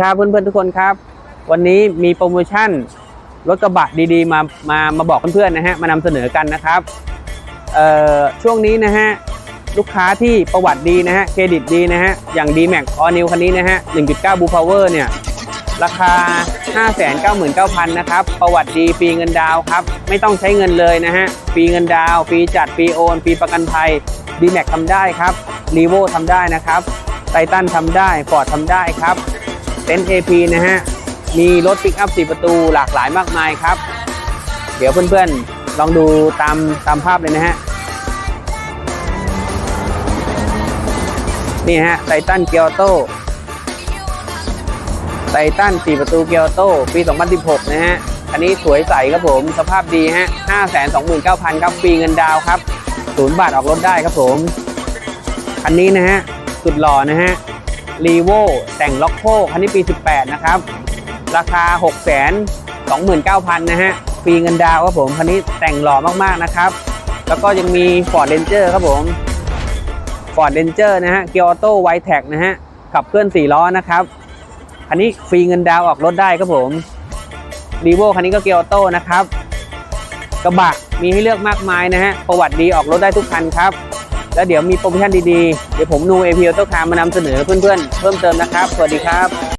ครับเพื่อนๆทุกคนครับ วันนี้มีโปรโมชั่นรถกระบะดีๆ มามามาบอกเพื่อนๆนะฮะมานำเสนอกันนะครับเอ่อช่วงนี้นะฮะลูกค้าที่ประวัติดีนะฮะเครดิตดีนะฮะอย่าง d m a x All New คันนี้นะฮะ 1.9 Blue Power เนี่ยราคา 599,000 นะครับ ประวัติดีฟรีเงินดาวครับ ไม่ต้องใช้เงินเลยนะฮะฟรีเงินดาวฟรีจัดฟรีโอนฟรีประกันภัย d m a x ทำได้ครับ r e v o ทำได้นะครับไททันทำได้ฟอร์ดทำได้ครับ ต็นท์ AP นะฮะ มีรถปิกอัพ 4 ประตูหลากหลายมากมายครับ เดี๋ยวเพื่อนๆ ลองดูตามตามภาพเลยนะฮะ นี่ฮะไททันเกียวโตไททัน 4 ประตูเกียวโตปี 2016 นะฮะ อันนี้สวยใสครับผม สภาพดีฮะ 529,000 ครับฟรีเงินดาวครับ ศูนย์บาทออกรถได้ครับผมคันนี้นะฮะ สุดหล่อนะฮะ รีโวแต่งล็อกโคคันนี้ปี 18 นะครับ ราคา 6 2 9 0 0 0 นะฮะฟรีเงินดาวครับผม คันนี้แต่งหล่อมากๆนะครับ แล้วก็ยังมี Ford Ranger ครับผม Ford Ranger นะฮะเกียร์ออโต้ไวแท็กนะฮะขับเคลื่อน 4 ล้อนะครับ คันนี้ฟรีเงินดาวออกรถได้ครับผมรีโวคันนี้ก็เกียร์ออโต้นะครับ กระบะมีให้เลือกมากมายนะฮะประวัติดีออกรถได้ทุกคันครับ แล้วเดี๋ยวมีโปรโมชั่นดีๆ เดี๋ยวผมนู AP Auto Car มานำเสนอเพื่อนๆ เพิ่มเติมนะครับ สวัสดีครับ